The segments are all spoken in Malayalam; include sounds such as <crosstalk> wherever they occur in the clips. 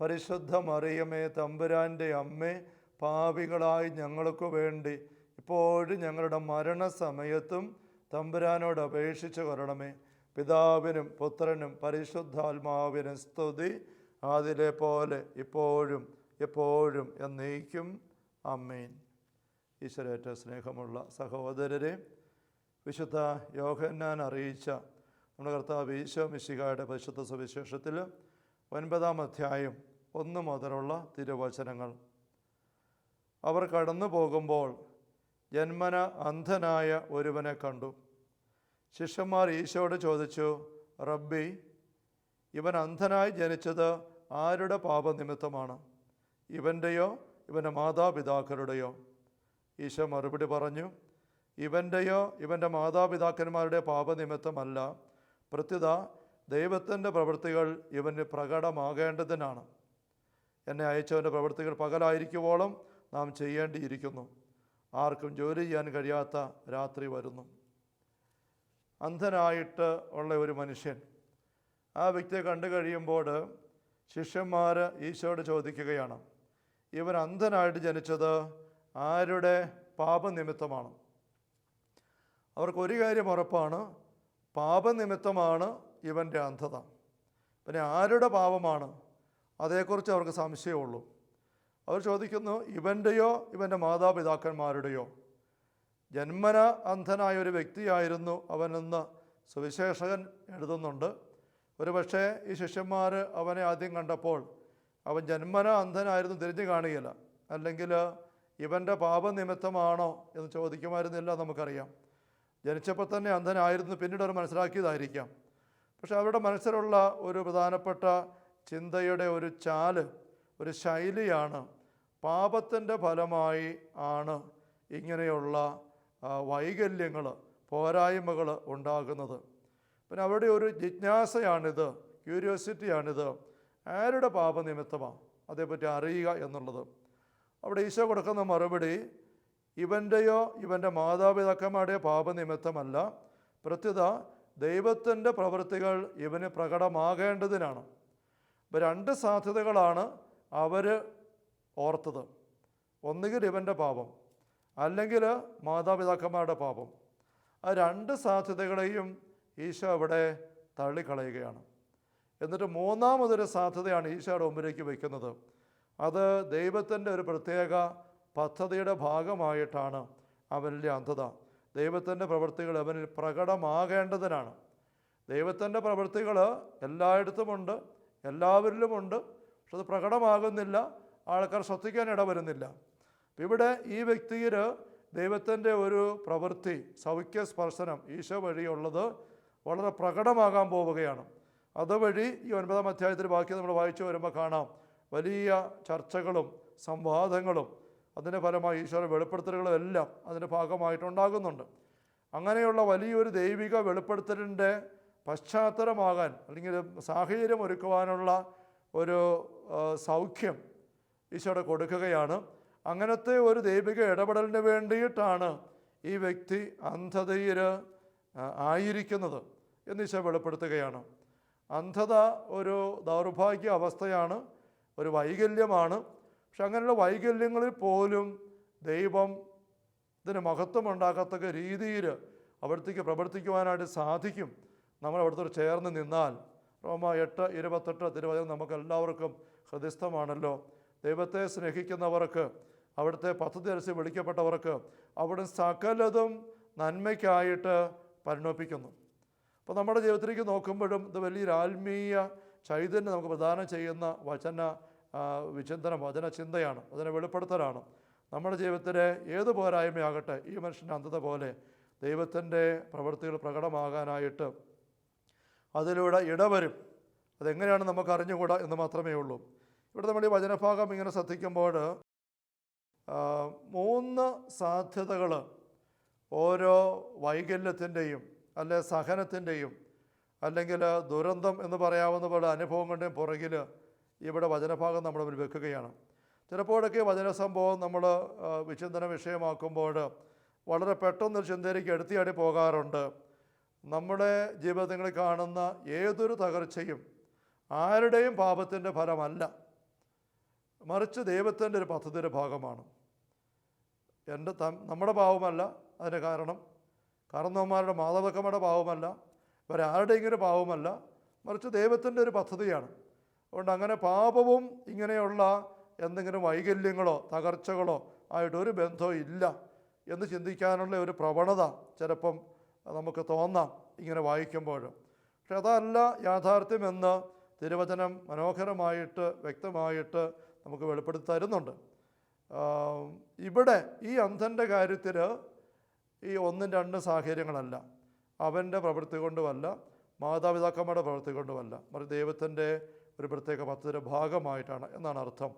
പരിശുദ്ധ മറിയമേ തമ്പുരാന്റെ അമ്മേ പാപികളായി ഞങ്ങൾക്ക് വേണ്ടി ഇപ്പോഴും ഞങ്ങളുടെ മരണസമയത്തും തമ്പുരാനോട് അപേക്ഷിച്ച് കൊരണമേ പിതാവിനും പുത്രനും പരിശുദ്ധാത്മാവിനും സ്തുതി. അതിലെ പോലെ ഇപ്പോഴും എപ്പോഴും എന്നേക്കും. അമ്മേൻ ഈശ്വരേറ്റ സ്നേഹമുള്ള സഹോദരരെ വിശുദ്ധ യോഹന്നാൻ അറിയിച്ച നമ്മുടെ കർത്താവ് ഈശോ മിശികായുടെ പരിശുദ്ധ സുവിശേഷത്തിൽ ഒൻപതാം അധ്യായം ഒന്ന് മുതലുള്ള തിരുവചനങ്ങൾ. അവർ കടന്നു പോകുമ്പോൾ ജന്മന അന്ധനായ ഒരുവനെ കണ്ടു. ശിഷ്യന്മാർ ഈശോയോട് ചോദിച്ചു റബ്ബി ഇവൻ അന്ധനായി ജനിച്ചത് ആരുടെ പാപനിമിത്തമാണ്? ഇവന്റെയോ ഇവന്റെ മാതാപിതാക്കളുടെയോ? ഈശോ മറുപടി പറഞ്ഞു ഇവന്റെയോ ഇവന്റെ മാതാപിതാക്കന്മാരുടെ പാപനിമിത്തമല്ല. പ്രത്യുത ദൈവത്തിന്റെ പ്രവൃത്തികൾ ഇവന് പ്രകടമാകേണ്ടതിനാണ്. എന്നെ അയച്ചവന്റെ പ്രവൃത്തികൾ പകലായിരിക്കുവോളം നാം ചെയ്യേണ്ടിയിരിക്കുന്നു. ആർക്കും ജോലി ചെയ്യാൻ കഴിയാത്ത രാത്രി വരുന്നു. അന്ധനായിട്ട് ഉള്ള ഒരു മനുഷ്യൻ. ആ വ്യക്തിയെ കണ്ടു കഴിയുമ്പോൾ ശിഷ്യന്മാർ ഈശോയോട് ചോദിക്കുകയാണ് ഇവൻ അന്ധനായിട്ട് ജനിച്ചത് ആരുടെ പാപനിമിത്തമാണ്? അവർക്ക് ഒരു കാര്യം ഉറപ്പാണ് പാപനിമിത്തമാണ് ഇവന്റെ അന്ധത. പിന്നെ ആരുടെ പാപമാണ്? അതേക്കുറിച്ച് അവർക്ക് സംശയമുള്ളൂ അവർ ചോദിക്കുന്നു ഇവന്റെയോ ഇവന്റെ മാതാപിതാക്കന്മാരുടെയോ? ജന്മന അന്ധനായ ഒരു വ്യക്തിയായിരുന്നു അവനെന്ന് സുവിശേഷകൻ എഴുതുന്നുണ്ട്. ഒരു പക്ഷേ ഈ ശിഷ്യന്മാർ അവനെ ആദ്യം കണ്ടപ്പോൾ അവൻ ജന്മന അന്ധനായിരുന്നു തിരിഞ്ഞു കാണുകയില്ല അല്ലെങ്കിൽ ഇവന്റെ പാപനിമിത്തമാണോ എന്ന് ചോദിക്കുമായിരുന്നില്ല നമുക്കറിയാം. ജനിച്ചപ്പോൾ തന്നെ അന്ധനായിരുന്നു പിന്നീട് അവർ മനസ്സിലാക്കിയതായിരിക്കാം. പക്ഷെ അവരുടെ മനസ്സിലുള്ള ഒരു പ്രധാനപ്പെട്ട ചിന്തയുടെ ഒരു ചാൽ ഒരു ശൈലിയാണ് പാപത്തിന്റെ ഫലമായി ആണ് ഇങ്ങനെയുള്ള വൈകല്യങ്ങൾ പോരായ്മകൾ ഉണ്ടാകുന്നത്. പിന്നെ അവരുടെ ഒരു ജിജ്ഞാസയാണിത് ക്യൂരിയോസിറ്റിയാണിത്. ആരുടെ പാപനിമിത്തമാണ് അതേപ്പറ്റി അറിയുക എന്നുള്ളത്. അവിടെ ഈശോ കൊടുക്കുന്ന മറുപടി ഇവന്റെയോ ഇവന്റെ മാതാപിതാക്കന്മാരുടെയോ പാപനിമിത്തമല്ല പ്രത്യുത ദൈവത്തിന്റെ പ്രവൃത്തികൾ ഇവന് പ്രകടമാകേണ്ടതിനാണ്. ഇപ്പം രണ്ട് സാധ്യതകളാണ് അവർ ഓർത്തത്. ഒന്നുകിൽ ഇവന്റെ പാപം അല്ലെങ്കിൽ മാതാപിതാക്കന്മാരുടെ പാപം. ആ രണ്ട് സാധ്യതകളെയും ഈശോ അവിടെ തള്ളിക്കളയുകയാണ്. എന്നിട്ട് മൂന്നാമതൊരു സാധ്യതയാണ് ഈശോയുടെ മുമ്പിലേക്ക് വയ്ക്കുന്നത്. അത് ദൈവത്തിന്റെ ഒരു പ്രത്യേക പദ്ധതിയുടെ ഭാഗമായിട്ടാണ് അവനിലെ അന്ധത. ദൈവത്തിന്റെ പ്രവൃത്തികൾ അവനിൽ പ്രകടമാകേണ്ടതിനാണ്. ദൈവത്തിന്റെ പ്രവൃത്തികൾ എല്ലായിടത്തുമുണ്ട് എല്ലാവരിലുമുണ്ട് പക്ഷെ അത് പ്രകടമാകുന്നില്ല ആൾക്കാർ ശ്രദ്ധിക്കാൻ ഇടവരുന്നില്ല. ഇവിടെ ഈ വ്യക്തിയിൽ ദൈവത്തിന്റെ ഒരു പ്രവൃത്തി സൗഖ്യ സ്പർശനം ഈശോ വഴിയുള്ളത് വളരെ പ്രകടമാകാൻ പോവുകയാണ്. അതുവഴി ഈ ഒൻപതാം അധ്യായത്തിൽ ബാക്കി നമ്മൾ വായിച്ചു വരുമ്പോൾ കാണാം. വലിയ ചർച്ചകളും സംവാദങ്ങളും അതിന്റെ ഫലമായി ഈശോയുടെ വെളിപ്പെടുത്തലുകളും എല്ലാം അതിന്റെ ഭാഗമായിട്ടുണ്ടാകുന്നുണ്ട്. അങ്ങനെയുള്ള വലിയൊരു ദൈവിക വെളിപ്പെടുത്തലിന്റെ പശ്ചാത്തലമാകാൻ അല്ലെങ്കിൽ സാഹചര്യം ഒരുക്കുവാനുള്ള ഒരു സൗഖ്യം ഈശോയുടെ കൊടുക്കുകയാണ്. അങ്ങനത്തെ ഒരു ദൈവിക ഇടപെടലിന് വേണ്ടിയിട്ടാണ് ഈ വ്യക്തി അന്ധതയിൽ ആയിരിക്കുന്നത് എന്ന് ഈശോ വെളിപ്പെടുത്തുകയാണ്. അന്ധത ഒരു ദൗർഭാഗ്യ അവസ്ഥയാണ് ഒരു വൈകല്യമാണ്. പക്ഷെ അങ്ങനെയുള്ള വൈകല്യങ്ങളിൽ പോലും ദൈവം ഇതിന് മഹത്വം ഉണ്ടാകത്തക്ക രീതിയിൽ അവിടത്തേക്ക് പ്രവർത്തിക്കുവാനായിട്ട് സാധിക്കും. നമ്മൾ അവിടുത്തെ ചേർന്ന് നിന്നാൽ. റോമ എട്ട് ഇരുപത്തെട്ട് തിരുവചനം നമുക്ക് എല്ലാവർക്കും ഹൃദയസ്ഥമാണല്ലോ. ദൈവത്തെ സ്നേഹിക്കുന്നവർക്ക് അവിടുത്തെ പദ്ധതി അനുസരിച്ച് വിളിക്കപ്പെട്ടവർക്ക് അവിടെ സകലതും നന്മയ്ക്കായിട്ട് പരിണമിപ്പിക്കുന്നു. അപ്പോൾ നമ്മുടെ ജീവിതത്തിലേക്ക് നോക്കുമ്പോഴും ഇത് വലിയൊരു ആത്മീയ ചൈതന്യം നമുക്ക് പ്രദാനം ചെയ്യുന്ന വചന വിചിന്തനം വചന ചിന്തയാണ് അതിനെ വെളിപ്പെടുത്തലാണ്. നമ്മുടെ ജീവിതത്തിലെ ഏത് പോരായ്മയാകട്ടെ ഈ മനുഷ്യന്റെ അന്ധത പോലെ ദൈവത്തിന്റെ പ്രവൃത്തികൾ പ്രകടമാകാനായിട്ട് അതിലൂടെ ഇടവരും. അതെങ്ങനെയാണ് നമുക്ക് അറിഞ്ഞുകൂടാ എന്ന് മാത്രമേ ഉള്ളൂ. ഇവിടെ നമ്മൾ ഈ വചനഭാഗം ഇങ്ങനെ ശ്രദ്ധിക്കുമ്പോൾ മൂന്ന് സാധ്യതകൾ ഓരോ വൈകല്യത്തിന്റെയും അല്ലെ സഹനത്തിന്റെയും അല്ലെങ്കിൽ ദുരന്തം എന്ന് പറയാവുന്ന പോലെ അനുഭവങ്ങളുടെയും പുറകിൽ ഇവിടെ വചനഭാഗം നമ്മൾ മുന്നിൽ വെക്കുകയാണ്. ചിലപ്പോഴൊക്കെ വചന സംഭവം നമ്മൾ വിചിന്തന വിഷയമാക്കുമ്പോൾ വളരെ പെട്ടെന്ന് ചിന്തയിലേക്ക് എടുത്തിയാടി പോകാറുണ്ട്. നമ്മുടെ ജീവിതങ്ങളിൽ കാണുന്ന ഏതൊരു തകർച്ചയും ആരുടെയും പാപത്തിന്റെ ഫലമല്ല. മറിച്ച് ദൈവത്തിന്റെ ഒരു പദ്ധതിയുടെ ഭാഗമാണ്. എന്റെ ത നമ്മുടെ പാവമല്ല അതിന് കാരണം. കാരണവന്മാരുടെ മാതാപിതാക്കന്മാരുടെ പാവമല്ല ഇവരാരുടെയെങ്കിലും പാവമല്ല മറിച്ച് ദൈവത്തിന്റെ ഒരു പദ്ധതിയാണ്. അതുകൊണ്ട് അങ്ങനെ പാപവും ഇങ്ങനെയുള്ള എന്തെങ്കിലും വൈകല്യങ്ങളോ തകർച്ചകളോ ആയിട്ട് ഒരു ബന്ധവും ഇല്ല എന്ന് ചിന്തിക്കാനുള്ള ഒരു പ്രവണത ചിലപ്പം നമുക്ക് തോന്നാം ഇങ്ങനെ വായിക്കുമ്പോഴും. പക്ഷെ അതല്ല യാഥാർത്ഥ്യമെന്ന് തിരുവചനം മനോഹരമായിട്ട് വ്യക്തമായിട്ട് നമുക്ക് വെളിപ്പെടുത്തി തരുന്നുണ്ട്. ഇവിടെ ഈ അന്ധന്റെ കാര്യത്തിൽ ഈ ഒന്നും രണ്ടും സാഹചര്യങ്ങളല്ല. അവന്റെ പ്രവൃത്തി കൊണ്ടുമല്ല മാതാപിതാക്കന്മാരുടെ പ്രവൃത്തി കൊണ്ടുമല്ല. മറിച്ച് ദൈവത്തിന്റെ ഒരു പ്രത്യേക പദ്ധതിയുടെ ഭാഗമായിട്ടാണ് എന്നാണ് അർത്ഥം.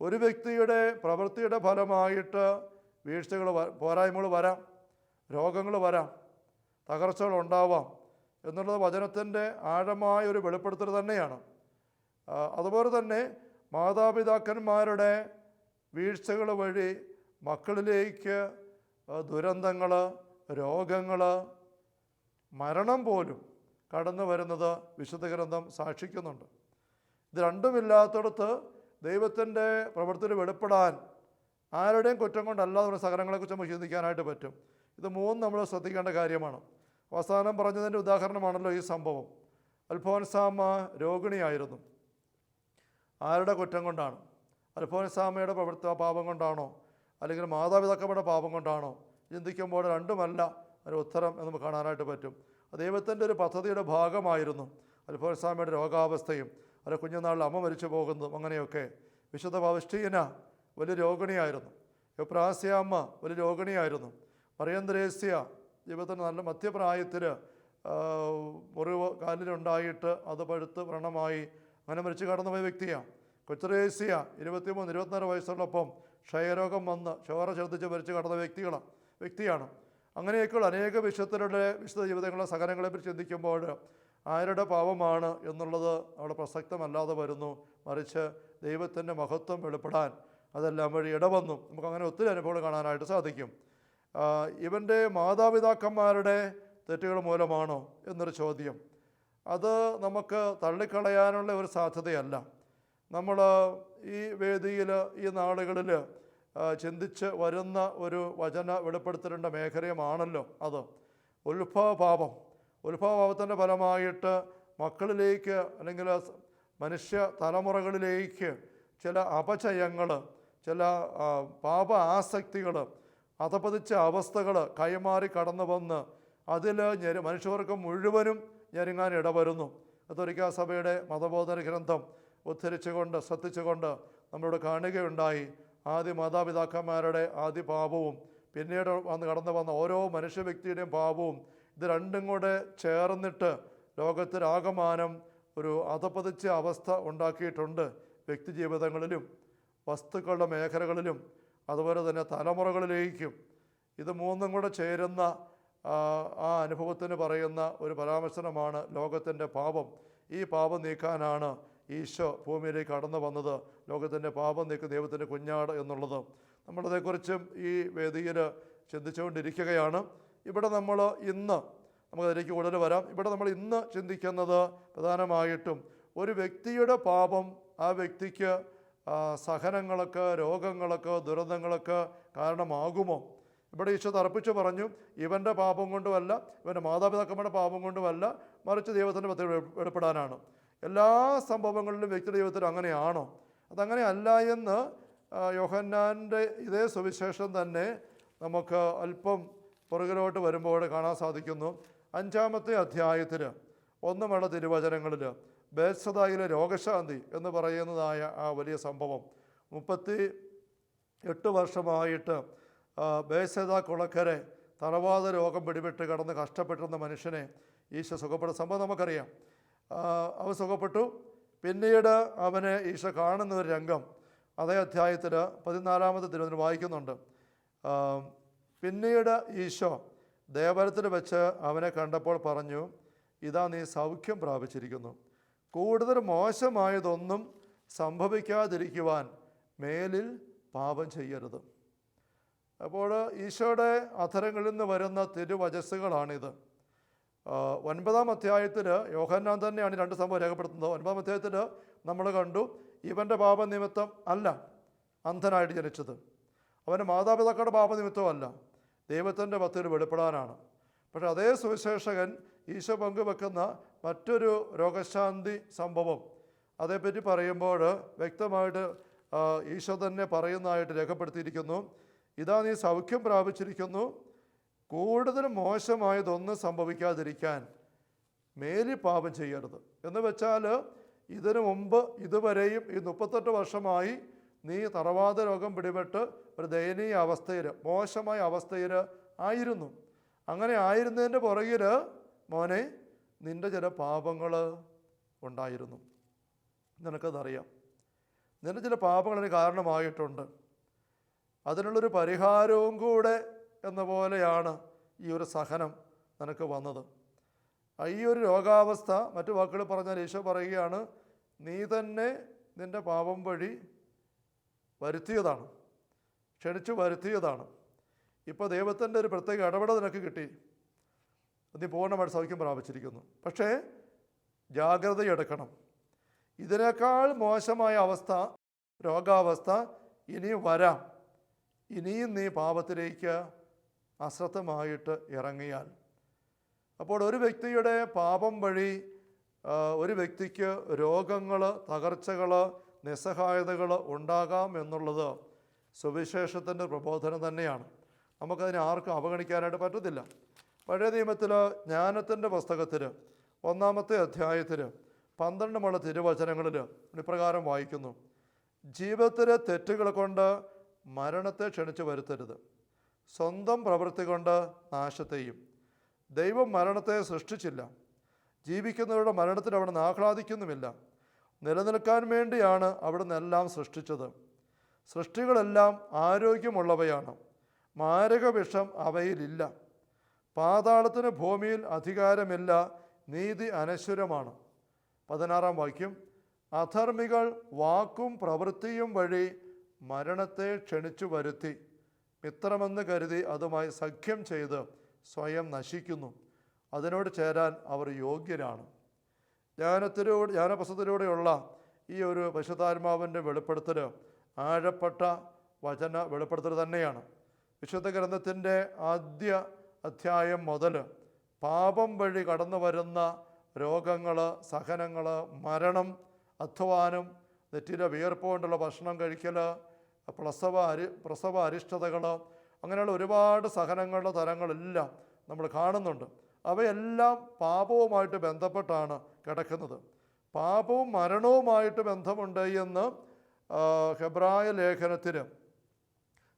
ഒരു വ്യക്തിയുടെ പ്രവൃത്തിയുടെ ഫലമായിട്ട് വീഴ്ചകൾ പോരായ്മകൾ വരാം രോഗങ്ങൾ വരാം തകർച്ചകൾ ഉണ്ടാവാം എന്നുള്ളത് വചനത്തിന്റെ ആഴമായ ഒരു വെളിപ്പെടുത്തൽ തന്നെയാണ്. അതുപോലെ തന്നെ മാതാപിതാക്കന്മാരുടെ വീഴ്ചകൾ വഴി മക്കളിലേക്ക് ദുരന്തങ്ങൾ രോഗങ്ങൾ മരണം പോലും കടന്നു വരുന്നത് വിശുദ്ധ ഗ്രന്ഥം സാക്ഷിക്കുന്നുണ്ട്. ഇത് രണ്ടുമില്ലാത്തടത്ത് ദൈവത്തിന്റെ പ്രവർത്തനം വെളിപ്പെടാൻ ആരുടെയും കുറ്റം കൊണ്ടല്ല നമ്മുടെ സഹനങ്ങളെക്കുറിച്ച് നമുക്ക് ചിന്തിക്കാനായിട്ട് പറ്റും. ഇത് മൂന്ന് നമ്മൾ ശ്രദ്ധിക്കേണ്ട കാര്യമാണ്. അവസാനം പറഞ്ഞതിന്റെ ഉദാഹരണമാണല്ലോ ഈ സംഭവം. അൽഫോൻസാമ്മ രോഗിണിയായിരുന്നു. ആരുടെ കുറ്റം കൊണ്ടാണ്? അൽഫോൻസാമ്മയുടെ പ്രവർത്ത പാപം കൊണ്ടാണോ? അല്ലെങ്കിൽ മാതാപിതാക്കളുടെ പാപം കൊണ്ടാണോ? ചിന്തിക്കുമ്പോൾ രണ്ടുമല്ല ഒരു ഉത്തരം എന്ന് നമുക്ക് കാണാനായിട്ട് പറ്റും. ദൈവത്തിന്റെ ഒരു പദ്ധതിയുടെ ഭാഗമായിരുന്നു അൽഫോൻസാമ്മയുടെ രോഗാവസ്ഥയും. അല്ല കുഞ്ഞുനാളിൽ അമ്മ മരിച്ചു പോകുന്നതും അങ്ങനെയൊക്കെ. വിശുദ്ധ പൗഷ്ടീന വലിയ രോഗിണിയായിരുന്നു. എപ്രാസ്യാമ്മ വലിയ രോഗിണിയായിരുന്നു. മറിയന്ത്രേസ്യ ജീവിതത്തിന് നല്ല മധ്യപ്രായത്തിൽ മുറിവ് കാലിലുണ്ടായിട്ട് അത് പഴുത്ത് വ്രണമായി അങ്ങനെ മരിച്ചു കടന്നുപോയ വ്യക്തിയാണ്. കൊച്ചുറേസ്യ ഇരുപത്തിമൂന്ന് ഇരുപത്തിനാല് വയസ്സുള്ളപ്പം ക്ഷയരോഗം വന്ന് ചോറ ഛർദ്ദിച്ച് മരിച്ചു കടന്ന വ്യക്തികളാണ് വ്യക്തിയാണ്. അങ്ങനെയൊക്കെയുള്ള അനേക വിശുദ്ധരുടെ വിശുദ്ധ ജീവിതങ്ങളെ സകലങ്ങളെപ്പറ്റി ചിന്തിക്കുമ്പോൾ ആരുടെ പാപമാണ് എന്നുള്ളത് അവിടെ പ്രസക്തമല്ലാതെ വരുന്നു. മറിച്ച് ദൈവത്തിന്റെ മഹത്വം വെളിപ്പെടാൻ അതെല്ലാം വഴി ഇടവന്നു. നമുക്ക് അങ്ങനെ ഒത്തിരി അനുഭവങ്ങൾ കാണാനായിട്ട് സാധിക്കും. ഇവന്റെ മാതാപിതാക്കന്മാരുടെ തെറ്റുകൾ മൂലമാണോ എന്നൊരു ചോദ്യം. അത് നമുക്ക് തള്ളിക്കളയാനുള്ള ഒരു സാധ്യതയല്ല. നമ്മൾ ഈ വേദിയിൽ ഈ നാളുകളിൽ ചിന്തിച്ച് വരുന്ന ഒരു വചന വെളിപ്പെടുത്തലിന്റെ മേഖലയുമാണല്ലോ അത്. ഉത്ഭവപാപം ഉത്ഭവപാപത്തിന്റെ ഫലമായിട്ട് മക്കളിലേക്ക് അല്ലെങ്കിൽ മനുഷ്യ തലമുറകളിലേക്ക് ചില അപചയങ്ങൾ ചില പാപ ആസക്തികൾ അധപതിച്ച അവസ്ഥകൾ കൈമാറി കടന്നു വന്ന് അതിൽ ഞെരു മനുഷ്യർക്ക് മുഴുവനും ഞെരുങ്ങാൻ ഇടവരുന്നു. കത്തോലിക്കാ സഭയുടെ മതബോധന ഗ്രന്ഥം ഉദ്ധരിച്ചുകൊണ്ട് ശ്രദ്ധിച്ചുകൊണ്ട് നമ്മളോട് കാണുകയുണ്ടായി. ആദ്യ മാതാപിതാക്കന്മാരുടെ ആദ്യ പാപവും പിന്നീട് വന്ന് കടന്നു വന്ന ഓരോ മനുഷ്യ വ്യക്തിയുടെയും പാപവും ഇത് രണ്ടും കൂടെ ചേർന്നിട്ട് ലോകത്തിലാകമാനം ഒരു അധപതിച്ച അവസ്ഥ ഉണ്ടാക്കിയിട്ടുണ്ട് വ്യക്തി ജീവിതങ്ങളിലും വസ്തുക്കളുടെ മേഖലകളിലും അതുപോലെ തന്നെ തലമുറകളിലേക്കും. ഇത് മൂന്നും കൂടെ ചേരുന്ന ആ, ആ അനുഭവത്തിന് പറയുന്ന ഒരു പരാമർശനമാണ് ലോകത്തിന്റെ പാപം. ഈ പാപം നീക്കാനാണ് ഈശോ ഭൂമിയിലേക്ക് കടന്നു വന്നത്. ലോകത്തിന്റെ പാപം നീക്കുന്ന ദൈവത്തിന്റെ കുഞ്ഞാട് എന്നുള്ളത്. നമ്മളതേക്കുറിച്ചും ഈ വേദിയിൽ ചിന്തിച്ചുകൊണ്ടിരിക്കുകയാണ്. ഇവിടെ നമ്മൾ ഇന്ന് നമുക്കതിലേക്ക് കൂടുതൽ വരാം. ഇവിടെ നമ്മൾ ഇന്ന് ചിന്തിക്കുന്നത് പ്രധാനമായിട്ടും ഒരു വ്യക്തിയുടെ പാപം ആ വ്യക്തിക്ക് സഹനങ്ങളൊക്കെ രോഗങ്ങളൊക്കെ ദുരന്തങ്ങളൊക്കെ കാരണമാകുമോ? ഇവിടെ ഈശോ തറപ്പിച്ച് പറഞ്ഞു ഇവന്റെ പാപം കൊണ്ടുമല്ല ഇവന്റെ മാതാപിതാക്കന്മാരുടെ പാപം കൊണ്ടുമല്ല മറിച്ച് ദൈവത്തിന്റെ പത്തിൽ വെളി- വെളിപ്പെടാനാണ്. എല്ലാ സംഭവങ്ങളിലും വ്യക്തിയുടെ ജീവിതത്തിൽ അങ്ങനെയാണോ? അതങ്ങനെ അല്ല എന്ന് യോഹന്നാന്റെ ഇതേ സുവിശേഷം തന്നെ നമുക്ക് അല്പം പുറകിലോട്ട് വരുമ്പോൾ കാണാൻ സാധിക്കുന്നു. അഞ്ചാമത്തെ അധ്യായത്തിൽ ഒന്നുമുള്ള തിരുവചനങ്ങളിൽ ബേത്സദായിലെ രോഗശാന്തി എന്ന് പറയുന്നതായ ആ വലിയ സംഭവം. മുപ്പത്തി എട്ട് വർഷമായിട്ട് ആ, ബേസദ കുളക്കരെ തറവാത രോഗം പിടിപെട്ട് കടന്ന് കഷ്ടപ്പെട്ടിരുന്ന മനുഷ്യനെ ഈശോ സുഖപ്പെട്ട സംഭവം നമുക്കറിയാം. അവ സുഖപ്പെട്ടു. പിന്നീട് അവനെ ഈശോ കാണുന്ന ഒരു രംഗം അതേ അധ്യായത്തിൽ പതിനാലാമത്തെ തിരുവനന്തപുരം വായിക്കുന്നുണ്ട്. പിന്നീട് ഈശോ ദേവാലയത്തിൽ വെച്ച് അവനെ കണ്ടപ്പോൾ പറഞ്ഞു ഇതാ നീ സൗഖ്യം പ്രാപിച്ചിരിക്കുന്നു. കൂടുതൽ മോശമായതൊന്നും സംഭവിക്കാതിരിക്കുവാൻ മേലിൽ പാപം ചെയ്യരുത്. അപ്പോൾ ഈശോയുടെ അധരങ്ങളിൽ നിന്ന് വരുന്ന തിരുവചസ്സുകളാണിത്. ഒൻപതാം അധ്യായത്തിൽ യോഹന്നാൻ തന്നെയാണ് രണ്ട് സംഭവം രേഖപ്പെടുത്തുന്നത്. ഒൻപതാം അധ്യായത്തിൽ നമ്മൾ കണ്ടു ഇവന്റെ പാപനിമിത്തം അല്ല അന്ധനായിട്ട് ജനിച്ചത്. അവന്റെ മാതാപിതാക്കളുടെ പാപനിമിത്തമല്ല ദൈവത്തിന്റെ ഭക്തിയിൽ വെളിപ്പെടാനാണ്. പക്ഷേ അതേ സുവിശേഷകൻ ഈശോ പങ്കുവെക്കുന്ന മറ്റൊരു രോഗശാന്തി സംഭവം. അതേപ്പറ്റി പറയുമ്പോൾ വ്യക്തമായിട്ട് ഈശോ തന്നെ പറയുന്നതായിട്ട് രേഖപ്പെടുത്തിയിരിക്കുന്നു. ഇതാ നീ സൗഖ്യം പ്രാപിച്ചിരിക്കുന്നു. കൂടുതൽ മോശമായതൊന്നും സംഭവിക്കാതിരിക്കാൻ മേലി പാപം ചെയ്യരുത്. എന്ന് വെച്ചാൽ ഇതിനു മുമ്പ് ഇതുവരെയും ഈ മുപ്പത്തെട്ട് വർഷമായി നീ തറവാത രോഗം പിടിപെട്ട് ഒരു ദയനീയ അവസ്ഥയിൽ മോശമായ അവസ്ഥയിൽ ആയിരുന്നു. അങ്ങനെ ആയിരുന്നതിന്റെ പുറകിൽ മോനെ നിന്റെ ചില പാപങ്ങൾ ഉണ്ടായിരുന്നു. നിനക്കതറിയാം. നിന്റെ ചില പാപങ്ങളതിന് കാരണമായിട്ടുണ്ട്. അതിനുള്ളൊരു പരിഹാരവും കൂടെ എന്ന പോലെയാണ് ഈ ഒരു സഹനം നിനക്ക് വന്നത്. ഈ ഒരു രോഗാവസ്ഥ മറ്റു വാക്കുകൾ പറഞ്ഞാൽ ഈശോ പറയുകയാണ് നീ തന്നെ നിന്റെ പാപം വഴി വരുത്തിയതാണ്. ക്ഷണിച്ചു വരുത്തിയതാണ്. ഇപ്പോൾ ദൈവത്തിന്റെ ഒരു പ്രത്യേക ഇടപെടൽ നിനക്ക് കിട്ടി. നീ പൂർണമായിട്ട് സൗഖ്യം പ്രാപിച്ചിരിക്കുന്നു. പക്ഷേ ജാഗ്രത എടുക്കണം. ഇതിനേക്കാൾ മോശമായ അവസ്ഥ രോഗാവസ്ഥ ഇനിയും വരാം. ഇനിയും നീ പാപത്തിലേക്ക് അശ്രദ്ധമായിട്ട് ഇറങ്ങിയാൽ. അപ്പോൾ ഒരു വ്യക്തിയുടെ പാപം വഴി ഒരു വ്യക്തിക്ക് രോഗങ്ങൾ തകർച്ചകൾ നിസ്സഹായതകൾ ഉണ്ടാകാം എന്നുള്ളത് സുവിശേഷത്തിന്റെ പ്രബോധനം തന്നെയാണ്. നമുക്കതിനെ ആർക്കും അവഗണിക്കാനായിട്ട് പറ്റത്തില്ല. പഴയ നിയമത്തിൽ ജ്ഞാനത്തിന്റെ പുസ്തകത്തിൽ ഒന്നാമത്തെ അധ്യായത്തിൽ പന്ത്രണ്ട് മുള തിരുവചനങ്ങളിൽ ഇപ്രകാരം വായിക്കുന്നു. ജീവിതത്തിലെ തെറ്റുകൾ കൊണ്ട് മരണത്തെ ക്ഷണിച്ചു വരുത്തരുത്. സ്വന്തം പ്രവൃത്തി കൊണ്ട് നാശത്തെയും. ദൈവം മരണത്തെ സൃഷ്ടിച്ചില്ല. ജീവിക്കുന്നവരുടെ മരണത്തിൽ അവിടെ ആഹ്ലാദിക്കുന്നുമില്ല. നിലനിൽക്കാൻ വേണ്ടിയാണ് അവിടുന്ന് എല്ലാം സൃഷ്ടിച്ചത്. സൃഷ്ടികളെല്ലാം ആരോഗ്യമുള്ളവയാണ്. മാരക വിഷം അവയിലില്ല. പാതാളത്തിന് ഭൂമിയിൽ അധികാരമില്ല നീതി അനശ്വരമാണ്. പതിനാറാം വാക്യം. അധർമ്മികൾ വാക്കും പ്രവൃത്തിയും വഴി മരണത്തെ ക്ഷണിച്ചു വരുത്തി. മിത്രമെന്ന് കരുതി അതുമായി സഖ്യം ചെയ്ത് സ്വയം നശിക്കുന്നു. അതിനോട് ചേരാൻ അവർ യോഗ്യരാണ്. ജ്ഞാനത്തിലൂടെ ജ്ഞാനപ്രസത്തിലൂടെയുള്ള ഈ ഒരു പരിശുദ്ധാത്മാവിന്റെ വെളിപ്പെടുത്തൽ ആഴപ്പെട്ട വചന വെളിപ്പെടുത്തൽ തന്നെയാണ്. വിശുദ്ധ ഗ്രന്ഥത്തിന്റെ ആദ്യ അധ്യായം മുതൽ പാപം വഴി കടന്നു വരുന്ന രോഗങ്ങൾ സഹനങ്ങൾ മരണം അധ്വാനം നെറ്റിയിലെ വിയർപ്പ് കൊണ്ടുള്ള ഭക്ഷണം കഴിക്കൽ പ്രസവ അരി പ്രസവ അരിഷ്ടതകൾ അങ്ങനെയുള്ള ഒരുപാട് സഹനങ്ങളുടെ തരങ്ങളെല്ലാം നമ്മൾ കാണുന്നുണ്ട്. അവയെല്ലാം പാപവുമായിട്ട് ബന്ധപ്പെട്ടാണ് കിടക്കുന്നത്. പാപവും മരണവുമായിട്ട് ബന്ധമുണ്ട് എന്ന് ഹെബ്രായ ലേഖനത്തിന്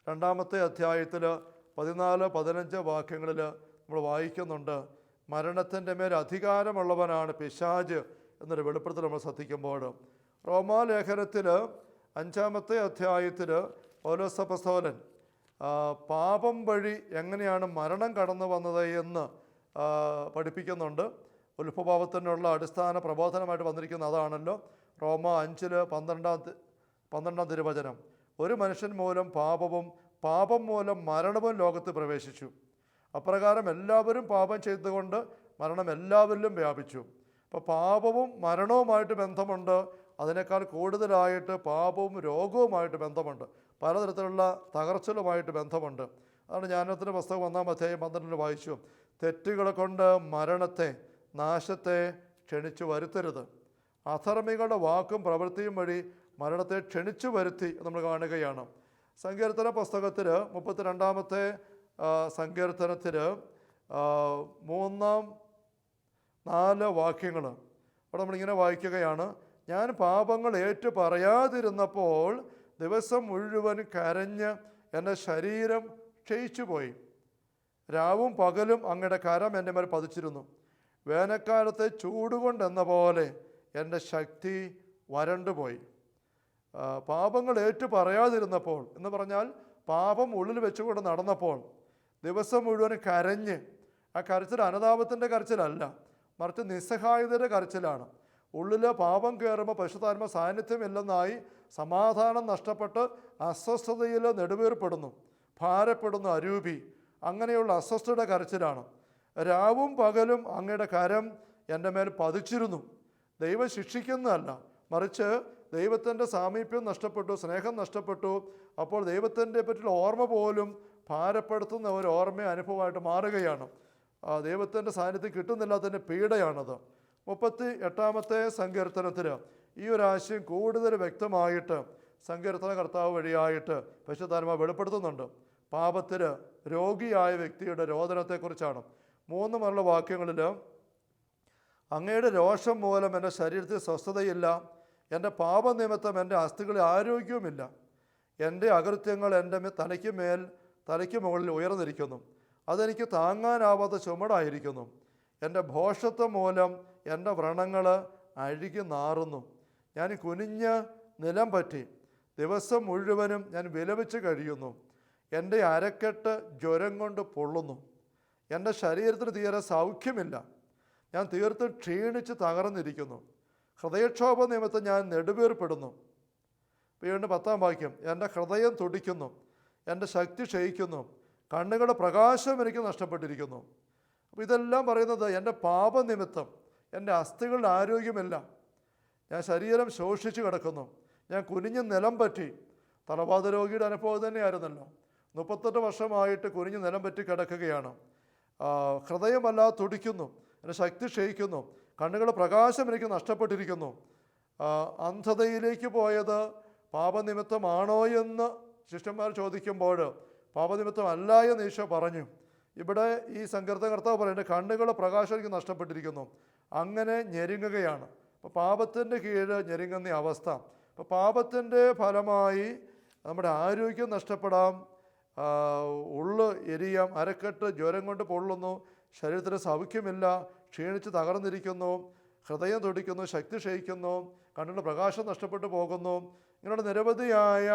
രണ്ടാമത്തെ അധ്യായത്തിൽ പതിനാല് പതിനഞ്ച് വാക്യങ്ങളിൽ നമ്മൾ വായിക്കുന്നുണ്ട്. മരണത്തിന്റെ മേൽ അധികാരമുള്ളവനാണ് പിശാജ് എന്നൊരു വെളിപ്പെടുത്തൽ നമ്മൾ ശ്രദ്ധിക്കുമ്പോൾ റോമാലേഖനത്തിൽ അഞ്ചാമത്തെ അധ്യായത്തിൽ പൗലോസപസ്തോലൻ പാപം വഴി എങ്ങനെയാണ് മരണം കടന്നു വന്നത് എന്ന് പഠിപ്പിക്കുന്നുണ്ട്. ഉൽപ്പഭാവത്തിനുള്ള അടിസ്ഥാന പ്രബോധനമായിട്ട് വന്നിരിക്കുന്ന അതാണല്ലോ. റോമ അഞ്ചിൽ പന്ത്രണ്ടാം പന്ത്രണ്ടാം തിരുവചനം. ഒരു മനുഷ്യൻ മൂലം പാപവും പാപം മൂലം മരണവും ലോകത്ത് പ്രവേശിച്ചു. അപ്രകാരം എല്ലാവരും പാപം ചെയ്തുകൊണ്ട് മരണം എല്ലാവരിലും വ്യാപിച്ചു. അപ്പോൾ പാപവും മരണവുമായിട്ട് ബന്ധമുണ്ട്. അതിനേക്കാൾ കൂടുതലായിട്ട് പാപവും രോഗവുമായിട്ട് ബന്ധമുണ്ട്. പലതരത്തിലുള്ള തകർച്ചകളുമായിട്ട് ബന്ധമുണ്ട്. അതാണ് ജ്ഞാനത്തിന്റെ പുസ്തകം ഒന്നാം അധ്യായം പന്ത്രണ്ടിൽ വായിച്ചു. തെറ്റുകളെ കൊണ്ട് മരണത്തെ നാശത്തെ ക്ഷണിച്ചു വരുത്തരുത്. അധർമ്മികളുടെ വാക്കും പ്രവൃത്തിയും വഴി മരണത്തെ ക്ഷണിച്ചു വരുത്തി നമ്മൾ കാണുകയാണ്. സങ്കീർത്തന പുസ്തകത്തിൽ മുപ്പത്തിരണ്ടാമത്തെ സങ്കീർത്തനത്തിൽ മൂന്നാം നാല് വാക്യങ്ങൾ അവിടെ നമ്മളിങ്ങനെ വായിക്കുകയാണ്. ഞാൻ പാപങ്ങൾ ഏറ്റു പറയാതിരുന്നപ്പോൾ ദിവസം മുഴുവൻ കരഞ്ഞ് എന്റെ ശരീരം ക്ഷയിച്ചു പോയി രാവും പകലും അങ്ങയുടെ കരം എന്റെ മേൽ പതിച്ചിരുന്നു. വേനൽക്കാലത്തെ ചൂടുകൊണ്ടെന്ന പോലെ എന്റെ ശക്തി വരണ്ടുപോയി. പാപങ്ങൾ ഏറ്റു പറയാതിരുന്നപ്പോൾ എന്ന് പറഞ്ഞാൽ പാപം ഉള്ളിൽ വെച്ചുകൊണ്ട് നടന്നപ്പോൾ ദിവസം മുഴുവൻ കരഞ്ഞ് ആ കരച്ചിൽ അനുതാപത്തിന്റെ കരച്ചിലല്ല മറിച്ച് നിസ്സഹായതയുടെ കരച്ചിലാണ്. ഉള്ളിൽ പാപം കയറുമ്പോൾ പശുതാത്മ സാന്നിധ്യമില്ലെന്നായി സമാധാനം നഷ്ടപ്പെട്ട് അസ്വസ്ഥതയിൽ നെടുവേർപ്പെടുന്നു ഭാരപ്പെടുന്നു അരൂപി. അങ്ങനെയുള്ള അസ്വസ്ഥയുടെ കരച്ചിലാണ്. രാവും പകലും അങ്ങയുടെ കരം എന്റെ മേൽ പതിച്ചിരുന്നു. ദൈവം ശിക്ഷിക്കുന്നതല്ല. മറിച്ച് ദൈവത്തിന്റെ സാമീപ്യം നഷ്ടപ്പെട്ടു സ്നേഹം നഷ്ടപ്പെട്ടു. അപ്പോൾ ദൈവത്തിന്റെ പറ്റിയുള്ള ഓർമ്മ പോലും ഭാരപ്പെടുത്തുന്ന ഒരു ഓർമ്മ അനുഭവമായിട്ട് മാറുകയാണ്. ദൈവത്തിന്റെ സാന്നിധ്യം കിട്ടുന്നില്ലാത്തതിന്റെ പീഡയാണത്. മുപ്പത്തി എട്ടാമത്തെ സങ്കീർത്തനത്തിൽ ഈ ഒരു ആശയം കൂടുതൽ വ്യക്തമായിട്ട് സങ്കീർത്തന കർത്താവ് വഴിയായിട്ട് പശുതാത്മ വെളിപ്പെടുത്തുന്നുണ്ട്. പാപത്തിൽ രോഗിയായ വ്യക്തിയുടെ രോദനത്തെക്കുറിച്ചാണ്. മൂന്ന് മരണ വാക്യങ്ങളിൽ അങ്ങയുടെ രോഷം മൂലം എന്റെ ശരീരത്തിൽ സ്വസ്ഥതയില്ല. എന്റെ പാപനിമിത്തം എന്റെ അസ്ഥികളിൽ ആരോഗ്യവുമില്ല. എന്റെ അകൃത്യങ്ങൾ എന്റെ തലയ്ക്ക് മേൽ തലയ്ക്ക് മുകളിൽ ഉയർന്നിരിക്കുന്നു. അതെനിക്ക് താങ്ങാനാവാത്ത ചുമടായിരിക്കുന്നു. എന്റെ ഭോഷത്വം മൂലം എന്റെ വ്രണങ്ങൾ അഴുകി നാറുന്നു. ഞാൻ കുനിഞ്ഞ് നിലം പറ്റി. ദിവസം മുഴുവനും ഞാൻ വിലപിച്ച് കഴിയുന്നു. എന്റെ അരക്കെട്ട് ജ്വരം കൊണ്ട് പൊള്ളുന്നു. എന്റെ ശരീരത്തിന് തീരെ സൗഖ്യമില്ല. ഞാൻ തീർത്തും ക്ഷീണിച്ച് തകർന്നിരിക്കുന്നു. ഹൃദയക്ഷോഭ നിമിത്തം ഞാൻ നെടുവേർപ്പെടുന്നു. വീണ്ടും പത്താം വാക്യം. എന്റെ ഹൃദയം തുടിക്കുന്നു. എന്റെ ശക്തി ക്ഷയിക്കുന്നു. കണ്ണുകളുടെ പ്രകാശം എനിക്ക് നഷ്ടപ്പെട്ടിരിക്കുന്നു. അപ്പോൾ ഇതെല്ലാം പറയുന്നത് എന്റെ പാപനിമിത്തം എന്റെ അസ്ഥികളുടെ ആരോഗ്യമില്ല. ഞാൻ ശരീരം ശോഷിച്ച് കിടക്കുന്നു. ഞാൻ കുനിഞ്ഞ് നിലം പറ്റി. തലപാത രോഗിയുടെ അനുഭവം തന്നെയായിരുന്നല്ലോ മുപ്പത്തെട്ട് വർഷമായിട്ട് കുനിഞ്ഞ് നിലം പറ്റി കിടക്കുകയാണ്. ഹൃദയമല്ല തുടിക്കുന്നു. എന്റെ ശക്തി ക്ഷയിക്കുന്നു. കണ്ണുകളുടെ പ്രകാശം എനിക്ക് നഷ്ടപ്പെട്ടിരിക്കുന്നു. അന്ധതയിലേക്ക് പോയത് പാപനിമിത്തമാണോ എന്ന് ശിഷ്യന്മാർ ചോദിക്കുമ്പോൾ പാപനിമിത്തമല്ല എന്ന് ഈശോ പറഞ്ഞു. ഇവിടെ ഈ സങ്കീർത്തകർത്താവ് പറയുന്നത് കണ്ണുകളുടെ പ്രകാശം എനിക്ക് നഷ്ടപ്പെട്ടിരിക്കുന്നു. അങ്ങനെ ഞെരുങ്ങുകയാണ്. അപ്പോൾ പാപത്തിന്റെ കീഴ് ഞെരുങ്ങുന്ന അവസ്ഥ. അപ്പോൾ പാപത്തിന്റെ ഫലമായി നമ്മുടെ ആരോഗ്യം നഷ്ടപ്പെടാം. ഉള്ള് എരിയാം അരക്കെട്ട് ജ്വരം കൊണ്ട് പൊള്ളുന്നു ശരീരത്തിന് സൗഖ്യമില്ല ക്ഷീണിച്ച് തകർന്നിരിക്കുന്നു ഹൃദയം തുടിക്കുന്നു ശക്തി ക്ഷയിക്കുന്നു കണ്ണിന്റെ പ്രകാശം നഷ്ടപ്പെട്ടു പോകുന്നു. ഇങ്ങനെയുള്ള നിരവധിയായ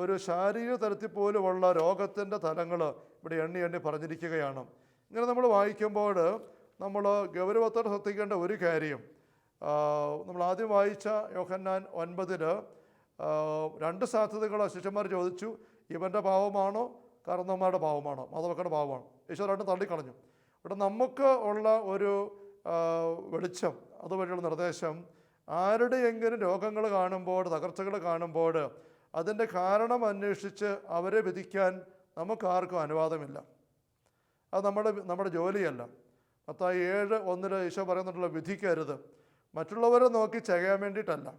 ഒരു ശാരീരിക തലത്തിൽ പോലുമുള്ള രോഗത്തിന്റെ തലങ്ങൾ ഇവിടെ എണ്ണി എണ്ണി പറഞ്ഞിരിക്കുകയാണ്. ഇങ്ങനെ നമ്മൾ വായിക്കുമ്പോൾ നമ്മൾ ഗൗരവത്തോടെ ശ്രദ്ധിക്കേണ്ട ഒരു കാര്യം നമ്മൾ ആദ്യം വായിച്ച യോഹന്നാൻ ഒൻപതിൽ രണ്ട് സാധ്യതകൾ ശിഷ്യന്മാർ ചോദിച്ചു. ഇവന്റെ ഭാവമാണോ കാരണന്മാരുടെ ഭാവമാണോ മാതാപിതാക്കളുടെ ഭാവമാണ് ഈശോ രണ്ടും തള്ളിക്കളഞ്ഞു. ഇവിടെ നമുക്ക് ഉള്ള ഒരു വെളിച്ചം അതുവഴിയുള്ള നിർദ്ദേശം ആരുടെയെങ്കിലും രോഗങ്ങൾ കാണുമ്പോൾ തകർച്ചകൾ കാണുമ്പോൾ അതിന്റെ കാരണം അന്വേഷിച്ച് അവരെ വിധിക്കാൻ നമുക്കാർക്കും അനുവാദമില്ല. അത് നമ്മുടെ നമ്മുടെ ജോലിയല്ല. മത്തായി ഏഴ് ഒന്നിൽ ഈശോ പറയുന്നുണ്ടല്ലോ വിധിക്കരുത്. മറ്റുള്ളവരെ നോക്കി ചെയ്യാൻ വേണ്ടിയിട്ടല്ല.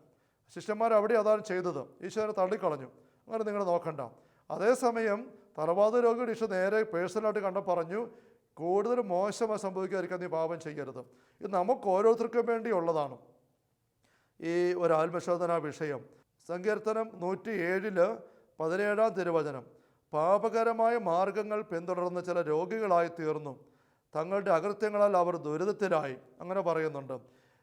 ശിഷ്യന്മാർ അവിടെ അതാണ് ചെയ്തത്. ഈശോനെ തള്ളിക്കളഞ്ഞു. അങ്ങനെ നിങ്ങൾ നോക്കണ്ട. അതേസമയം തറവാത രോഗിയുടെ ഈശോ നേരെ പേഴ്സണലായിട്ട് കണ്ട പറഞ്ഞു കൂടുതൽ മോശമായി സംഭവിക്കാതിരിക്കാൻ നീ പാപം ചെയ്യരുത്. ഇത് നമുക്ക് ഓരോരുത്തർക്കും വേണ്ടിയുള്ളതാണ് ഈ ഒരു ആത്മശോധന വിഷയം. സങ്കീർത്തനം നൂറ്റി ഏഴിൽ പതിനേഴാം തിരുവചനം. പാപകരമായ മാർഗങ്ങൾ പിന്തുടർന്ന ചില രോഗികളായി തീർന്നു. തങ്ങളുടെ അകൃത്യങ്ങളാൽ അവർ ദുരിതത്തിലായി. അങ്ങനെ പറയുന്നുണ്ട്.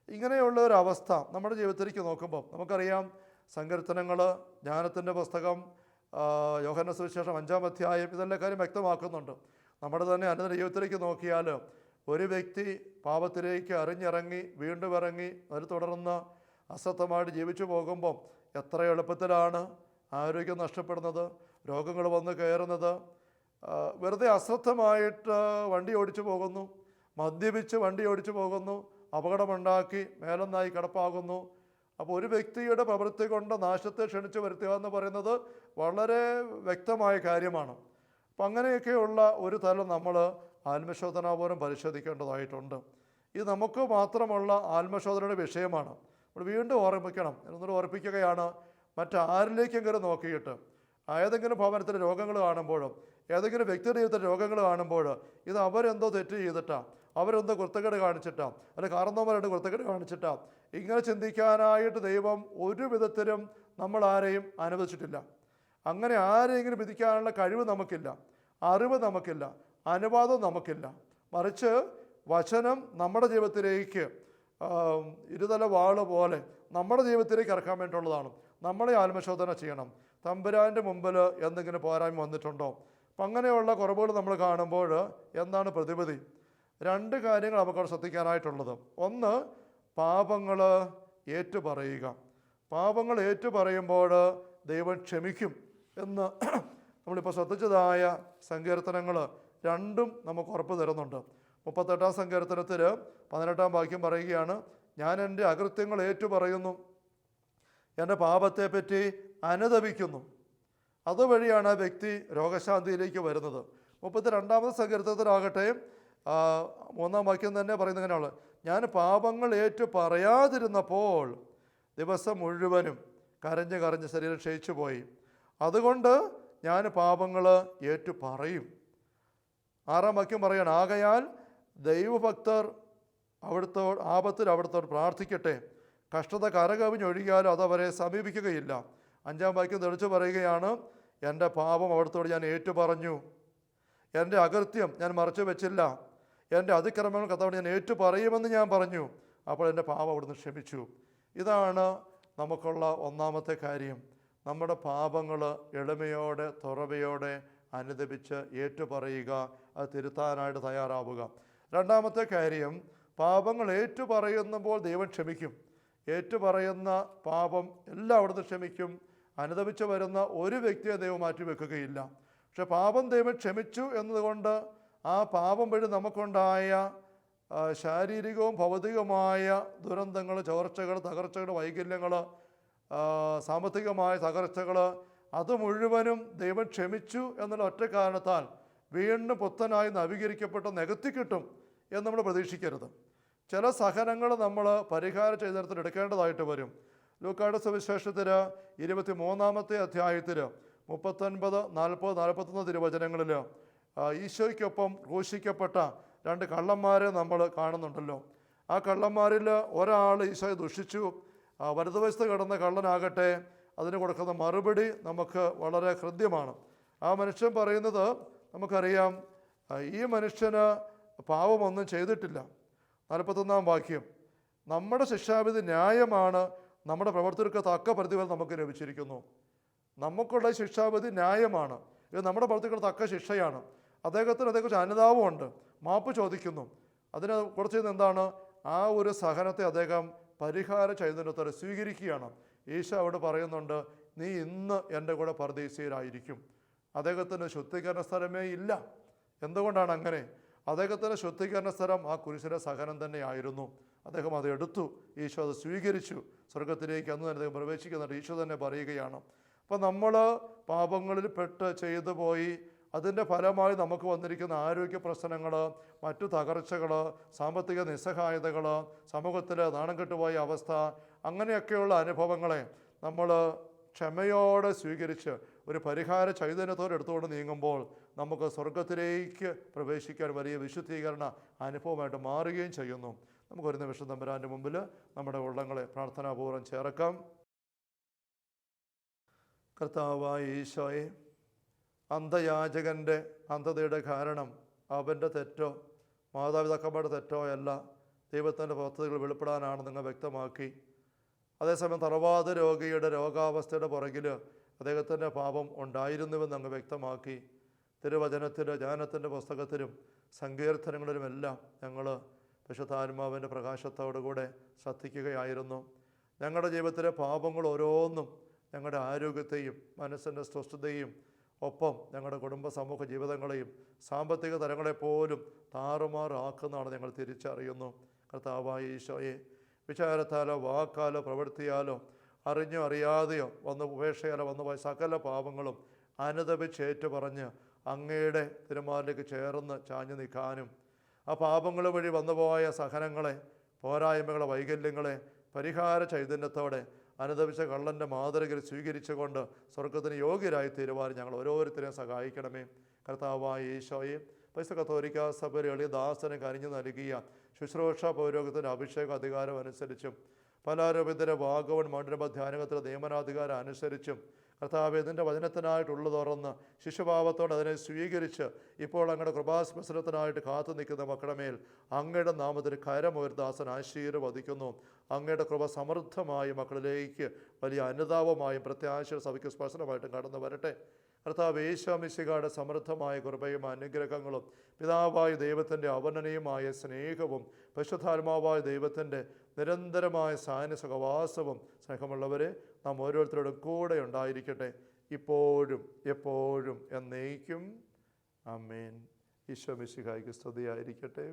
ഇങ്ങനെയുള്ള ഒരു അവസ്ഥ നമ്മുടെ ജീവിതത്തിലേക്ക് നോക്കുമ്പോൾ നമുക്കറിയാം സങ്കീർത്തനങ്ങൾ ജ്ഞാനത്തിന്റെ പുസ്തകം ആ, യോഹന്ന സുവിശേഷം അഞ്ചാം അധ്യായം ഇതെല്ലാം കാര്യം വ്യക്തമാക്കുന്നുണ്ട്. നമ്മുടെ തന്നെ അനുദിന ജീവിതത്തിലേക്ക് നോക്കിയാൽ ഒരു വ്യക്തി പാപത്തിലേക്ക് അറിഞ്ഞിറങ്ങി വീണ്ടും ഇറങ്ങി അതിൽ തുടർന്ന് അസ്വസ്ഥമായിട്ട് ജീവിച്ചു പോകുമ്പം എത്ര എളുപ്പത്തിലാണ് ആരോഗ്യം നഷ്ടപ്പെടുന്നത് രോഗങ്ങൾ വന്ന് കയറുന്നത് വെറുതെ അശ്രദ്ധമായിട്ട് വണ്ടി ഓടിച്ചു പോകുന്നു മദ്യപിച്ച് വണ്ടി ഓടിച്ചു പോകുന്നു അപകടമുണ്ടാക്കി മേലൊന്നായി കിടപ്പാകുന്നു അപ്പോൾ ഒരു വ്യക്തിയുടെ പ്രവൃത്തി കൊണ്ട് നാശത്തെ ക്ഷണിച്ചു വരുത്തുക എന്ന് പറയുന്നത് വളരെ വ്യക്തമായ കാര്യമാണ്. അപ്പം അങ്ങനെയൊക്കെയുള്ള ഒരു തലം നമ്മൾ ആത്മശോധനാപൂർവം പരിശോധിക്കേണ്ടതായിട്ടുണ്ട്. ഇത് നമുക്ക് മാത്രമുള്ള ആത്മശോധനയുടെ വിഷയമാണ്. നമ്മൾ വീണ്ടും ഓർമ്മിക്കണം എന്നൊരു ഓർപ്പിക്കുകയാണ് മറ്റാരിലേക്കെങ്കിലും നോക്കിയിട്ട്. ഏതെങ്കിലും ഭവനത്തിലെ രോഗങ്ങൾ കാണുമ്പോഴും ഏതെങ്കിലും വ്യക്തിയുടെ ജീവിതത്തിലെ രോഗങ്ങൾ കാണുമ്പോൾ ഇത് അവരെന്തോ തെറ്റ് ചെയ്തിട്ടാ. അവരെന്തോ കുർത്തക്കേട് കാണിച്ചിട്ടാ. അല്ലെ കാരണവരുടെ കുർത്തക്കേട് കാണിച്ചിട്ടാ. ഇങ്ങനെ ചിന്തിക്കാനായിട്ട് ദൈവം ഒരു വിധത്തിലും നമ്മൾ ആരെയും അനുവദിച്ചിട്ടില്ല. അങ്ങനെ ആരെയെങ്കിലും വിധിക്കാനുള്ള കഴിവ് നമുക്കില്ല. അറിവ് നമുക്കില്ല. അനുവാദം നമുക്കില്ല. മറിച്ച് വചനം നമ്മുടെ ജീവിതത്തിലേക്ക് ഇരുതല വാൾ പോലെ നമ്മുടെ ജീവിതത്തിലേക്ക് ഇറക്കാൻ വേണ്ടിയുള്ളതാണ് നമ്മളെ ആത്മശോധന ചെയ്യണം. തമ്പുരാന്റെ മുമ്പിൽ എന്തെങ്കിലും പോരായ്മ വന്നിട്ടുണ്ടോ? അപ്പം അങ്ങനെയുള്ള കുറവുകൾ നമ്മൾ കാണുമ്പോൾ എന്താണ് പ്രതിവിധി? രണ്ട് കാര്യങ്ങൾ നമുക്ക് ശ്രദ്ധിക്കാനായിട്ടുള്ളത്. ഒന്ന് പാപങ്ങൾ ഏറ്റുപറയുക. പാപങ്ങൾ ഏറ്റുപറയുമ്പോൾ ദൈവം ക്ഷമിക്കും എന്ന് <clears throat> നമ്മളിപ്പോൾ ശ്രദ്ധിച്ചതായ സങ്കീർത്തനങ്ങൾ രണ്ടും നമുക്ക് ഉറപ്പ് തരുന്നുണ്ട്. മുപ്പത്തെട്ടാം സങ്കീർത്തനത്തിൽ പതിനെട്ടാം വാക്യം പറയുകയാണ് ഞാൻ എന്റെ അകൃത്യങ്ങൾ ഏറ്റുപറയുന്നു എന്റെ പാപത്തെപ്പറ്റി അനുദപിക്കുന്നു. അതുവഴിയാണ് ആ വ്യക്തി രോഗശാന്തിയിലേക്ക് വരുന്നത്. മുപ്പത്തി രണ്ടാമത് സങ്കീർത്തനത്തിലാകട്ടെ മൂന്നാം വാക്യം തന്നെ പറയുന്നത് അങ്ങനെയുള്ള ഞാൻ പാപങ്ങൾ ഏറ്റു പറയാതിരുന്നപ്പോൾ ദിവസം മുഴുവനും കരഞ്ഞ് കരഞ്ഞ് ശരീരം ക്ഷയിച്ചു പോയി. അതുകൊണ്ട് ഞാൻ പാപങ്ങൾ ഏറ്റു പറയും. ആറാം വാക്യം പറയാണ് ആകയാൽ ദൈവഭക്തർ അവിടുത്തെ ആപത്തിൽ അവിടുത്തോട് പ്രാർത്ഥിക്കട്ടെ. കഷ്ടത കരകവിഞ്ഞൊഴുകിയാലും അതവരെ സമീപിക്കുകയില്ല. അഞ്ചാം വാക്യം തെളിച്ചു പറയുകയാണ് എന്റെ പാപം അവിടുത്തോട് ഞാൻ ഏറ്റുപറഞ്ഞു എന്റെ അകൃത്യം ഞാൻ മറച്ചു വെച്ചില്ല. എന്റെ അതിക്രമങ്ങൾ കഥയോട് ഞാൻ ഏറ്റു പറയുമെന്ന് ഞാൻ പറഞ്ഞു. അപ്പോൾ എന്റെ പാപം അവിടുന്ന് ക്ഷമിച്ചു. ഇതാണ് നമുക്കുള്ള ഒന്നാമത്തെ കാര്യം. നമ്മുടെ പാപങ്ങൾ എളിമയോടെ തുറവയോടെ അനുദപിച്ച് ഏറ്റുപറയുക അത് തിരുത്താനായിട്ട് തയ്യാറാവുക. രണ്ടാമത്തെ കാര്യം പാപങ്ങൾ ഏറ്റുപറയുമ്പോൾ ദൈവം ക്ഷമിക്കും. ഏറ്റുപറയുന്ന പാപം എല്ലാം അവിടുന്ന് ക്ഷമിക്കും. അനുദപിച്ച് വരുന്ന ഒരു വ്യക്തിയെ ദൈവം മാറ്റി വെക്കുകയില്ല പക്ഷെ പാപം ദൈവം ക്ഷമിച്ചു എന്നതുകൊണ്ട് ആ പാപം വഴി നമുക്കുണ്ടായ ശാരീരികവും ഭൗതികവുമായ ദുരന്തങ്ങൾ ചോർച്ചകൾ തകർച്ചകൾ വൈകല്യങ്ങൾ സാമ്പത്തികമായ തകർച്ചകൾ അത് മുഴുവനും ദൈവം ക്ഷമിച്ചു എന്നുള്ള ഒറ്റ കാരണത്താൽ വീണ്ടും പുത്തനായി നവീകരിക്കപ്പെട്ട നികത്തി കിട്ടും എന്ന് നമ്മൾ പ്രതീക്ഷിക്കരുത്. ചില സഹനങ്ങൾ നമ്മൾ പരിഹാര ചെയ്തെടുത്തിട്ട് എടുക്കേണ്ടതായിട്ട് വരും. ലൂക്കാട് സുവിശേഷത്തിൽ ഇരുപത്തി മൂന്നാമത്തെ അധ്യായത്തിൽ മുപ്പത്തൊൻപത് നാൽപ്പത് നാൽപ്പത്തൊന്ന് തിരുവചനങ്ങളിൽ ഈശോയ്ക്കൊപ്പം ഘോഷിക്കപ്പെട്ട രണ്ട് കള്ളന്മാരെ നമ്മൾ കാണുന്നുണ്ടല്ലോ. ആ കള്ളന്മാരിൽ ഒരാൾ ഈശോയെ ദുഷിച്ചു. വലതുവശത്ത് കിടന്ന കള്ളനാകട്ടെ അതിന് കൊടുക്കുന്ന മറുപടി നമുക്ക് വളരെ ഹൃദ്യമാണ്. ആ മനുഷ്യൻ പറയുന്നത് നമുക്കറിയാം ഈ മനുഷ്യന് പാവമൊന്നും ചെയ്തിട്ടില്ല. നാൽപ്പത്തൊന്നാം വാക്യം. നമ്മുടെ ശിക്ഷാവിധി ന്യായമാണ് നമ്മുടെ പ്രവർത്തകർക്ക് തക്ക പ്രതിഫലം നമുക്ക് ലഭിച്ചിരിക്കുന്നു. നമുക്കുള്ള ശിക്ഷാവിധി ന്യായമാണ്. ഇത് നമ്മുടെ പ്രവർത്തകർ തക്ക ശിക്ഷയാണ്. അദ്ദേഹത്തിന് അതേക്കുറിച്ച് അനുതാപമുണ്ട്. മാപ്പ് ചോദിക്കുന്നു. അതിന് കുറച്ച് എന്താണ്? ആ ഒരു സഹനത്തെ അദ്ദേഹം പരിഹാര ചൈതന്യത്തോടെ സ്വീകരിക്കുകയാണ്. ഈശോ അവിടെ പറയുന്നുണ്ട് നീ ഇന്ന് എന്റെ കൂടെ പരദേശീയരായിരിക്കും. അദ്ദേഹത്തിന് ശുദ്ധീകരണ സ്ഥലമേ ഇല്ല. എന്തുകൊണ്ടാണ് അങ്ങനെ? അദ്ദേഹത്തിന്റെ ശുദ്ധീകരണ സ്ഥലം ആ കുരിശിലെ സഹനം തന്നെയായിരുന്നു അദ്ദേഹം അത് എടുത്തു. ഈശോ അത് സ്വീകരിച്ചു. സ്വർഗത്തിലേക്ക് അന്ന് തന്നെ അദ്ദേഹം പ്രവേശിക്കുന്നുണ്ട്. ഈശോ തന്നെ പറയുകയാണ് അപ്പം നമ്മൾ പാപങ്ങളിൽ പെട്ട് ചെയ്തു പോയി അതിന്റെ ഫലമായി നമുക്ക് വന്നിരിക്കുന്ന ആരോഗ്യ പ്രശ്നങ്ങൾ മറ്റു തകർച്ചകൾ സാമ്പത്തിക നിസ്സഹായതകൾ സമൂഹത്തിൽ നാണം കെട്ടുപോയ അവസ്ഥ അങ്ങനെയൊക്കെയുള്ള അനുഭവങ്ങളെ നമ്മൾ ക്ഷമയോടെ സ്വീകരിച്ച് ഒരു പരിഹാര ചൈതന്യത്തോടെ എടുത്തുകൊണ്ട് നീങ്ങുമ്പോൾ നമുക്ക് സ്വർഗത്തിലേക്ക് പ്രവേശിക്കാൻ വലിയ വിശുദ്ധീകരണ അനുഭവമായിട്ട് മാറുകയും ചെയ്യുന്നു. നമുക്കൊരു നിമിഷം തമ്പുരാന്റെ മുമ്പിൽ നമ്മുടെ ഉള്ളങ്ങളെ പ്രാർത്ഥനാപൂർവം ചേർക്കാം. കർത്താവായ ഈശോയെ അന്ധയാചകന്റെ അന്ധതയുടെ കാരണം അവന്റെ തെറ്റോ മാതാപിതാക്കന്മാരുടെ തെറ്റോ അല്ല ദൈവത്തിന്റെ പദ്ധതികൾ വെളിപ്പെടാനാണ് നിങ്ങൾ വ്യക്തമാക്കി. അതേസമയം തറവാത രോഗിയുടെ രോഗാവസ്ഥയുടെ പുറകിൽ അദ്ദേഹത്തിന്റെ പാപം ഉണ്ടായിരുന്നുവെന്ന് അങ്ങ് വ്യക്തമാക്കി. തിരുവചനത്തിന്റെ ജ്ഞാനത്തിന്റെ പുസ്തകത്തിലും സങ്കീർത്തനങ്ങളിലുമെല്ലാം ഞങ്ങൾ വിശുദ്ധാത്മാവിന്റെ പ്രകാശത്തോടുകൂടെ ശ്രദ്ധിക്കുകയായിരുന്നു. ഞങ്ങളുടെ ജീവിതത്തിലെ പാപങ്ങൾ ഓരോന്നും ഞങ്ങളുടെ ആരോഗ്യത്തെയും മനസ്സിന്റെ സ്വസ്ഥതയും ഒപ്പം ഞങ്ങളുടെ കുടുംബ സമൂഹ ജീവിതങ്ങളെയും സാമ്പത്തിക തലങ്ങളെപ്പോലും താറുമാറാക്കുന്നതാണ് ഞങ്ങൾ തിരിച്ചറിയുന്നു. കർത്താവായ ഈശോയെ വിചാരത്താലോ വാക്കാലോ പ്രവൃത്തിയാലോ അറിഞ്ഞോ അറിയാതെയോ വന്ന് ഉപേക്ഷയാലോ വന്നുപോയ സകല പാപങ്ങളും അനുദപിച്ചേറ്റു പറഞ്ഞ് അങ്ങയുടെ തിരുമാലിലേക്ക് ചേർന്ന് ചാഞ്ഞു നിൽക്കാനും ആ പാപങ്ങൾ വഴി വന്നുപോയ സഹനങ്ങളെ പോരായ്മകളെ വൈകല്യങ്ങളെ പരിഹാര ചൈതന്യത്തോടെ അനുദപിച്ച കള്ളന്റെ മാതൃകയിൽ സ്വീകരിച്ചുകൊണ്ട് സ്വർഗത്തിന് യോഗ്യരായി തീരുവാൻ ഞങ്ങൾ ഓരോരുത്തരെയും സഹായിക്കണമേ. കർത്താവായ ഈശോയെ പൈസ കത്തോലിക്ക എളിയ ദാസന് കനിഞ്ഞു നൽകിയ ശുശ്രൂഷ പൗരോഗത്തിന്റെ അഭിഷേക അധികാരം അനുസരിച്ചും പലാരോപിതരെ വാഗവൻ മണ്ഡലഭ ധ്യാനകത്തിലെ നിയമനാധികാരം അനുസരിച്ചും കർത്താവ് ഇതിന്റെ വചനത്തിനായിട്ടുള്ള തുറന്ന് ശിശുഭാവത്തോടെ അതിനെ സ്വീകരിച്ച് ഇപ്പോൾ അങ്ങയുടെ കൃപാസ്മസനത്തിനായിട്ട് കാത്തു നിൽക്കുന്ന മക്കളുടെ മേൽ അങ്ങയുടെ നാമത്തിൽ കരമൊരുദാസൻ ആശീർവദിക്കുന്നു. അങ്ങയുടെ കൃപ സമൃദ്ധമായി മക്കളിലേക്ക് വലിയ അനുതാപമായും പ്രത്യാശ സഭയ്ക്ക് സ്പർശനമായിട്ടും കടന്നു വരട്ടെ. കർത്താവ് യേശാമിശികായുടെ സമൃദ്ധമായ കൃപയും അനുഗ്രഹങ്ങളും പിതാവായ ദൈവത്തിന്റെ അവനനീയമായ സ്നേഹവും പശുധാത്മാവായ ദൈവത്തിന്റെ നിരന്തരമായ സാന്യ സഹവാസവും സ്നേഹമുള്ളവരെ നാം ഓരോരുത്തരോടും കൂടെ ഉണ്ടായിരിക്കട്ടെ. ഇപ്പോഴും എപ്പോഴും എന്നേക്കും. അമ്മേൻ ഈശോ സ്തുതിയായിരിക്കട്ടെ.